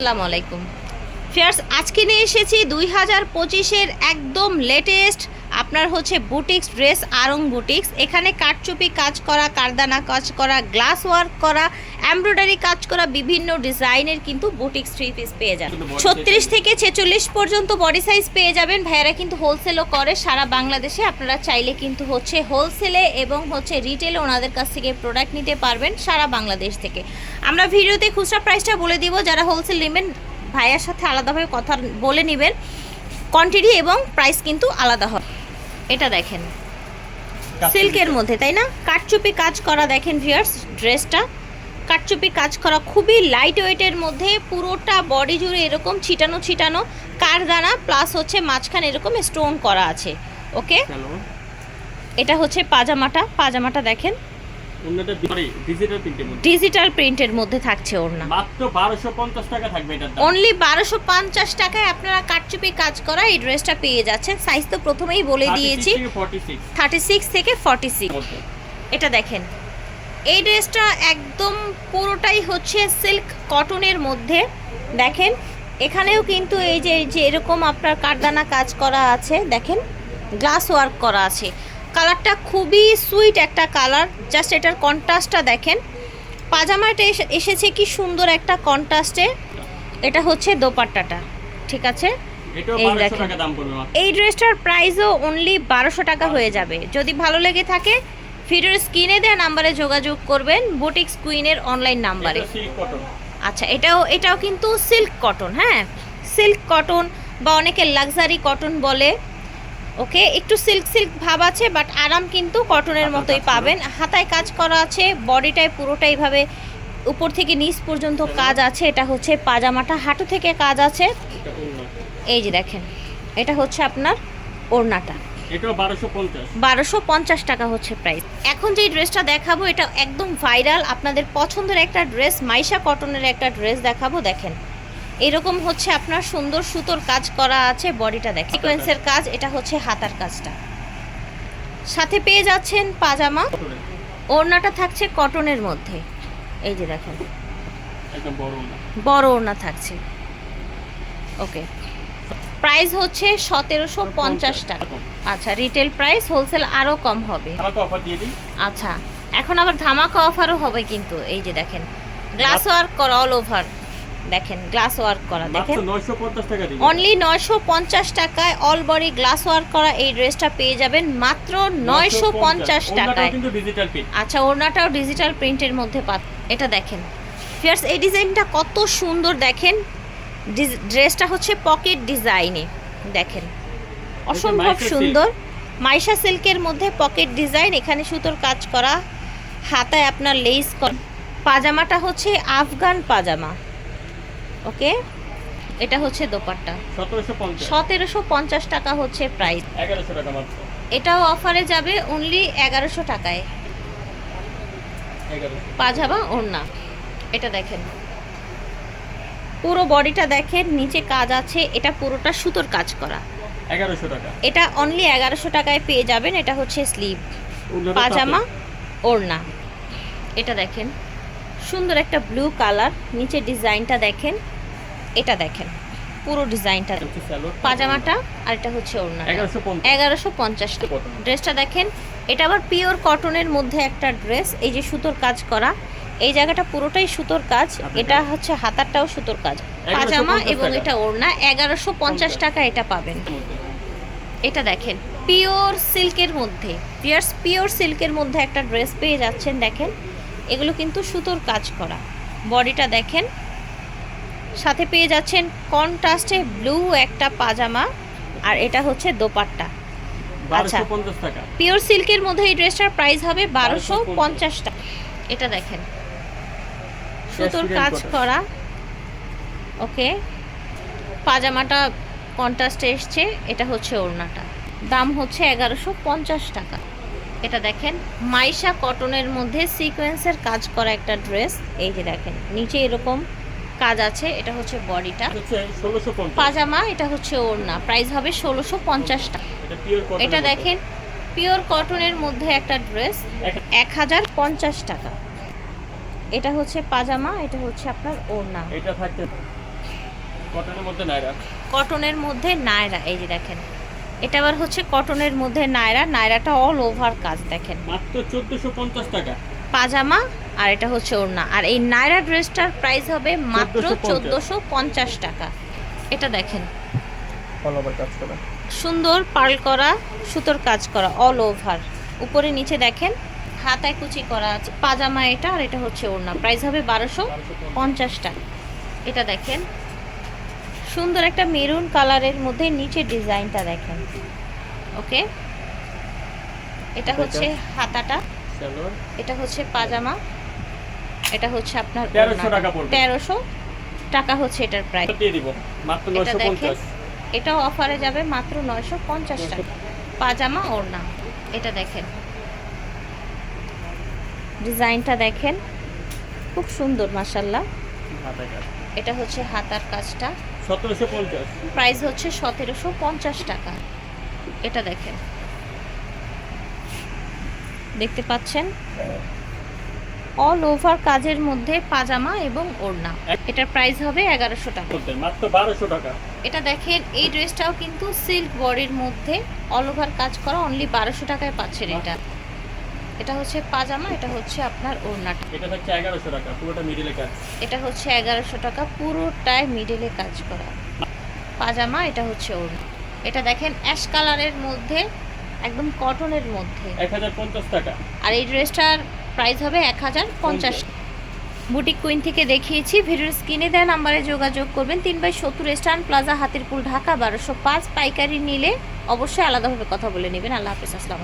আসসালামু আলাইকুম। ফিয়ার্স আজকে নিয়ে এসেছি দুই হাজার পঁচিশের একদম লেটেস্ট আপনার হচ্ছে বুটিক্স ড্রেস আরং বুটিক্স। এখানে কাঠচুপি কাজ করা কারদানা কাজ করা গ্লাস ওয়ার্ক করা এমব্রয়ডারি কাজ করা বিভিন্ন ডিজাইনের কিন্তু বুটিক্স থ্রি পিস পেয়ে যান। ছত্রিশ থেকে ছেচল্লিশ পর্যন্ত বডি সাইজ পেয়ে যাবেন। ভাইয়ারা কিন্তু হোলসেলও করে সারা বাংলাদেশে। আপনারা চাইলে কিন্তু হচ্ছে হোলসেলে এবং হচ্ছে রিটেলে ওনাদের কাছ থেকে প্রোডাক্ট নিতে পারবেন সারা বাংলাদেশ থেকে। আমরা ভিডিওতে খুচরা প্রাইসটা বলে দিব। যারা হোলসেল নেবেন ভাইয়ার সাথে আলাদাভাবে কথা বলে নেবেন। কোয়ান্টিটি এবং প্রাইস কিন্তু আলাদা হয় এটা দেখেন। সিল্কের মধ্যে তাই না? কাটচুপি কাজ করা দেখেন ভিয়ার্স ড্রেসটা কাটচুপি কাজ করা খুবই লাইট ওয়েটের মধ্যে পুরোটা বডি জুড়ে এরকম ছিটানো ছিটানো কারদানা প্লাস হচ্ছে মাঝখানে এরকম স্টোন করা আছে। ওকে এটা হচ্ছে পাজামাটা। পাজামাটা দেখেন। ডিজিটাল প্রিন্টের মধ্যে। ডিজিটাল প্রিন্টের মধ্যে থাকছে ওর না মাত্র বারোশো পঞ্চাশ টাকা থাকবে দাম। অনলি বারোশো পঞ্চাশ টাকায় আপনারা কাটচুপি কাজ করা এই ড্রেসটা পেয়ে যাচ্ছেন। সাইজ তো প্রথমেই বলে দিয়েছি। ফর্টি সিক্স থার্টি সিক্স থেকে ফর্টি সিক্স এটা দেখেন। এই ড্রেসটা একদম পুরোটাই হচ্ছে সিল্ক কটনের মধ্যে। দেখেন এখানেও কিন্তু এই যে যে এরকম আপনার কারদানা কাজ করা আছে দেখেন গ্লাস ওয়ার্ক করা আছে। কালারটা খুবই সুইট একটা কালার। জাস্ট এটার কন্ট্রাস্টটা দেখেন। পাজামাটা এসে- এসেছে কি সুন্দর একটা কন্ট্রাস্টে। এটা হচ্ছে দোপাট্টাটা ঠিক আছে? এই দেখেন। এই ড্রেসটার প্রাইসও অনলি বারোশো টাকা হয়ে যাবে। যদি ভালো লেগে থাকে ভিডিওর স্ক্রিনে দেওয়া নাম্বারে যোগাযোগ করবেন বুটিক্স কুইনের অনলাইন নাম্বারে আচ্ছা এটাও এটাও কিন্তু সিল্ক কটন হ্যাঁ? সিল্ক কটন বা অনেকে লাক্সারি কটন বলে। ওকে একটু সিল্ক সিল্ক ভাব আছে বাট আরাম কিন্তু কটনের মতোই পাবেন। হাতায় কাজ করা আছে বডিটায় পুরোটাই ভাবে উপর থেকে নিচ পর্যন্ত কাজ আছে। এটা হচ্ছে পাজামাটা হাঁটু থেকে কাজ আছে। এই যে দেখেন এটা হচ্ছে আপনার ওড়নাটা। বারোশো পঞ্চাশ। বারোশো পঞ্চাশ টাকা হচ্ছে প্রাইস এখন যে ড্রেসটা দেখাবো এটা একদম ভাইরাল আপনাদের পছন্দের একটা ড্রেস মাইশা কটনের একটা ড্রেস দেখাবো দেখেন। এরকম হচ্ছে আপনার সুন্দর সুতোর কাজ করা আছে বডিটা দেখেন। সিকোয়েন্সের কাজ। এটা হচ্ছে হাতার কাজটা। সাথে পেয়ে যাচ্ছেন পাজামা। ওড়নাটা থাকছে কটনের মধ্যে। এই যে দেখেন। বড় বড় ওড়না থাকছে। ওকে। প্রাইস হচ্ছে সতেরোশো পঞ্চাশ টাকা। আচ্ছা রিটেল প্রাইস হোলসেল আরও কম হবে। আচ্ছা এখন আবার ধামাকা অফারও হবে কিন্তু। এই যে দেখেন গ্লাস ওয়ার্ক করা অল ওভার দেখেন গ্লাস ওয়ার্ক করা দেখেন। অনলি নয়শো পঞ্চাশ টাকায় অল বডি গ্লাস ওয়ার্ক করা এই ড্রেসটা পেয়ে যাবেন মাত্র নয়শো পঞ্চাশ টাকায়। আচ্ছা ওড়নাটাও ডিজিটাল প্রিন্টের মধ্যে পা এটা দেখেন। ফিয়ার্স এই ডিজাইনটা কত সুন্দর দেখেন। ড্রেসটা হচ্ছে পকেট ডিজাইনে দেখেন। অসম্ভব সুন্দর। মাইশা সিল্কের মধ্যে পকেট ডিজাইন এখানে সুতোর কাজ করা। হাতায় আপনার লেস করা। পাজামাটা হচ্ছে আফগান পাজামা। ওকে? এটা হচ্ছে দোপাট্টা। সতেরোশো পঞ্চাশ। টাকা হচ্ছে প্রাইস এটাও অফারে যাবে অনলি এগারোশো টাকায়। পাজামা ওড়না। এটা দেখেন। পুরো বডিটা দেখেন নিচে কাজ আছে এটা পুরোটা সুতোর কাজ করা। এগারোশো টাকা। এটা অনলি এগারোশো টাকায় পেয়ে যাবেন এটা হচ্ছে স্লিভ পাজামা। ওড়না। এটা দেখেন। সুন্দর একটা ব্লু কালার নিচে ডিজাইনটা দেখেন এটা দেখেন পুরো ডিজাইনটা। পাজামাটা আর এটা হচ্ছে ওড়না এগারোশো পঞ্চাশ। টাকা ড্রেসটা দেখেন এটা আবার পিওর কটনের মধ্যে একটা ড্রেস এই যে সুতোর কাজ করা এই জায়গাটা পুরোটাই সুতোর কাজ এটা হচ্ছে হাতারটাও সুতোর কাজ। পাজামা এবং এটা ওড়না এগারোশো পঞ্চাশ। টাকা এটা পাবেন। এটা দেখেন পিওর সিল্কের মধ্যে পিওর সিল্কের মধ্যে একটা ড্রেস পেয়ে যাচ্ছেন দেখেন। এগুলো কিন্তু সুতোর কাজ করা। বডিটা দেখেন। সাথে পেয়ে যাচ্ছেন কন্ট্রাস্টে ব্লু একটা পাজামা আর এটা হচ্ছে দোপাট্টা। আচ্ছা। পিওর সিল্কের মধ্যে এই ড্রেসটার প্রাইস হবে বারোশো পঞ্চাশ টাকা। এটা দেখেন। সুতোর কাজ করা। ওকে। পাজামাটা কন্ট্রাস্টে এসছে। এটা হচ্ছে ওড়নাটা। দাম হচ্ছে এগারোশো পঞ্চাশ টাকা। এটা দেখেন মাইশা কটনের মধ্যে সিকোয়েন্সের কাজ করা একটা ড্রেস এই যে দেখেন নিচে এরকম কাজ আছে এটা হচ্ছে বডিটা। পাজামা এটা হচ্ছে ওড়না। প্রাইস হবে ষোলোশো পঞ্চাশ টাকা। এটা দেখেন পিওর কটনের মধ্যে একটা ড্রেস এক হাজার পঞ্চাশ টাকা। এটা হচ্ছে পাজামা এটা হচ্ছে আপনার ওড়না। এটা থাকতে কটনের মধ্যে নাইরা কটনের মধ্যে নায়রা এই যে দেখেন। এটা আবার হচ্ছে কটনের মধ্যে নায়রা নায়রাটা অল ওভার কাজ দেখেন। মাত্র চোদ্দশো পঞ্চাশ টাকা। পাজামা আর এটা হচ্ছে ওড়না। আর এই নায়রা ড্রেসটার প্রাইস হবে মাত্র 1450 চোদ্দোশো পঞ্চাশ টাকা। এটা দেখেন। অল ওভার কাজ করা। সুন্দর পার্ল করা সুতোর কাজ করা অল ওভার উপরে নিচে দেখেন হাতায় কুচি করা আছে পাজামা এটা আর এটা হচ্ছে ওড়না। প্রাইস হবে বারোশো পঞ্চাশ টাকা। এটা দেখেন সুন্দর একটা মেরুন কালারের মধ্যে নিচে ডিজাইনটা দেখেন। ওকে? এটা হচ্ছে হাতাটা। এটা হচ্ছে পাজামা। এটা হচ্ছে আপনার 1300 টাকা পড়বে। তেরোশো টাকা হচ্ছে এটার প্রাইস দিয়ে দিব। মাত্র এটা নয়শো দেখেন পঞ্চাশ। এটাও অফারে যাবে মাত্র নয়শো পঞ্চাশ টাকা। পাজামা ওড়না। এটা দেখেন। ডিজাইনটা দেখেন। খুব সুন্দর মাসাল্লাহ এটা হচ্ছে হাতার কাজটা। সতেরোশো পঞ্চাশ। প্রাইস হচ্ছে সতেরোশো পঞ্চাশ টাকা। এটা দেখেন। দেখতে পাচ্ছেন? অল ওভার কাজের মধ্যে পাজামা এবং ওড়না। এটার প্রাইস হবে এগারোশো টাকা। মাত্র বারোশো টাকা। এটা দেখেন এই ড্রেসটাও কিন্তু সিল্ক বডির মধ্যে অল ওভার কাজ করা অনলি বারোশো টাকায় পাচ্ছেন এটা। এটা হচ্ছে পাজামা এটা হচ্ছে আপনার ওড়নাটা এটা হচ্ছে এগারোশো টাকা পুরোটা মিডিলে কাজ। এটা হচ্ছে এগারোশো টাকা পুরোটায় মিডলে কাজ করা। পাজামা এটা হচ্ছে ওড়না। এটা দেখেন অ্যাশ কালারের মধ্যে একদম কটনের মধ্যে। এক হাজার পঞ্চাশ টাকা। আর এই ড্রেসটার প্রাইস হবে এক হাজার পঞ্চাশ। বুটিক কুইন থেকে দেখিয়েছি ভিডিওর স্ক্রিনে দেওয়া নাম্বারে যোগাযোগ করবেন। তিন বাই সত্তর স্টান প্লাজা হাতিরপুল ঢাকা বারোশো পাঁচ। পাইকারি নিলে অবশ্যই আলাদাভাবে কথা বলে নেবেন। আল্লাহ হাফিজ আসসালাম